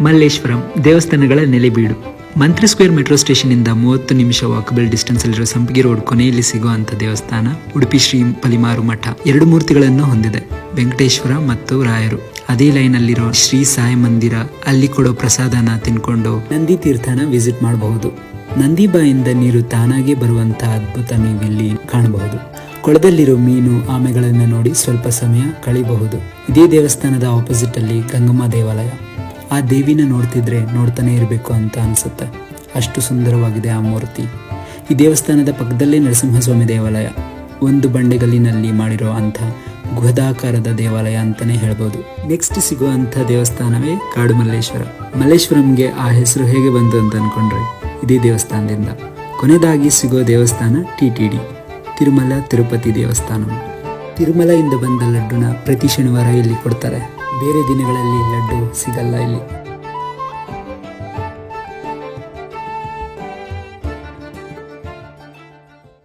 ಮಲ್ಲೇಶ್ವರಂ ದೇವಸ್ಥಾನಗಳ ನೆಲೆಬೀಡು. ಮಂತ್ರಿ square metro station ಇಂದ ಮೂವತ್ತು ನಿಮಿಷ ವಾಕಬಲ್ ಡಿಸ್ಟೆನ್ಸ್ ಅಲ್ಲಿರೋ ಸಂಪಿಗೆ ರೋಡ್ ಕೊನೆಯಲ್ಲಿ ಸಿಗುವಂತ ದೇವಸ್ಥಾನ ಉಡುಪಿ ಶ್ರೀ ಪಲಿಮಾರು ಮಠ ಎರಡು ಮೂರ್ತಿಗಳನ್ನು ಹೊಂದಿದೆ. ವೆಂಕಟೇಶ್ವರ ಮತ್ತು ರಾಯರು. ಅದೇ ಲೈನ್ ಅಲ್ಲಿರೋ ಶ್ರೀ ಸಾಯಿ ಮಂದಿರ ಅಲ್ಲಿ ಕೊಡೋ ಪ್ರಸಾದನ ತಿನ್ಕೊಂಡು ನಂದಿ ತೀರ್ಥನ ವಿಸಿಟ್ ಮಾಡಬಹುದು. ನಂದಿ ಬಾಯಿಂದ ನೀರು ತಾನಾಗೆ ಬರುವಂತಹ ಅದ್ಭುತ ನೀವಿಲ್ಲಿ ಕಾಣಬಹುದು. ಕೊಳದಲ್ಲಿರೋ ಮೀನು, ಆಮೆಗಳನ್ನು ನೋಡಿ ಸ್ವಲ್ಪ ಸಮಯ ಕಳಿಬಹುದು. ಇದೇ ದೇವಸ್ಥಾನದ ಆಪೋಸಿಟ್ ಅಲ್ಲಿ ಗಂಗಮ್ಮ ದೇವಾಲಯ. ಆ ದೇವಿನ ನೋಡ್ತಿದ್ರೆ ನೋಡ್ತಾನೆ ಇರಬೇಕು ಅಂತ ಅನ್ಸುತ್ತೆ. ಅಷ್ಟು ಸುಂದರವಾಗಿದೆ ಆ ಮೂರ್ತಿ. ಈ ದೇವಸ್ಥಾನದ ಪಕ್ಕದಲ್ಲೇ ನರಸಿಂಹಸ್ವಾಮಿ ದೇವಾಲಯ. ಒಂದು ಬಂಡೆಗಲ್ಲಿನಲ್ಲಿ ಮಾಡಿರೋ ಅಂಥ ಗುಹದಾಕಾರದ ದೇವಾಲಯ ಅಂತಾನೆ ಹೇಳ್ಬೋದು. ನೆಕ್ಸ್ಟ್ ಸಿಗುವಂಥ ದೇವಸ್ಥಾನವೇ ಕಾಡು ಮಲ್ಲೇಶ್ವರ ಮಲ್ಲೇಶ್ವರಂಗೆ ಆ ಹೆಸರು ಹೇಗೆ ಬಂತು ಅಂತ ಅನ್ಕೊಂಡ್ರೆ ಇದೇ ದೇವಸ್ಥಾನದಿಂದ. ಕೊನೆಯದಾಗಿ ಸಿಗೋ ದೇವಸ್ಥಾನ ಟಿ ತಿರುಮಲ ತಿರುಪತಿ ದೇವಸ್ಥಾನ. ತಿರುಮಲದಿಂದ ಬಂದ ಲಡ್ಡುನ ಪ್ರತಿ ಶನಿವಾರ ಇಲ್ಲಿ ಕೊಡ್ತಾರೆ. ಬೇರೆ ದಿನಗಳಲ್ಲಿ ಲಡ್ಡು ಸಿಗಲ್ಲ ಇಲ್ಲಿ.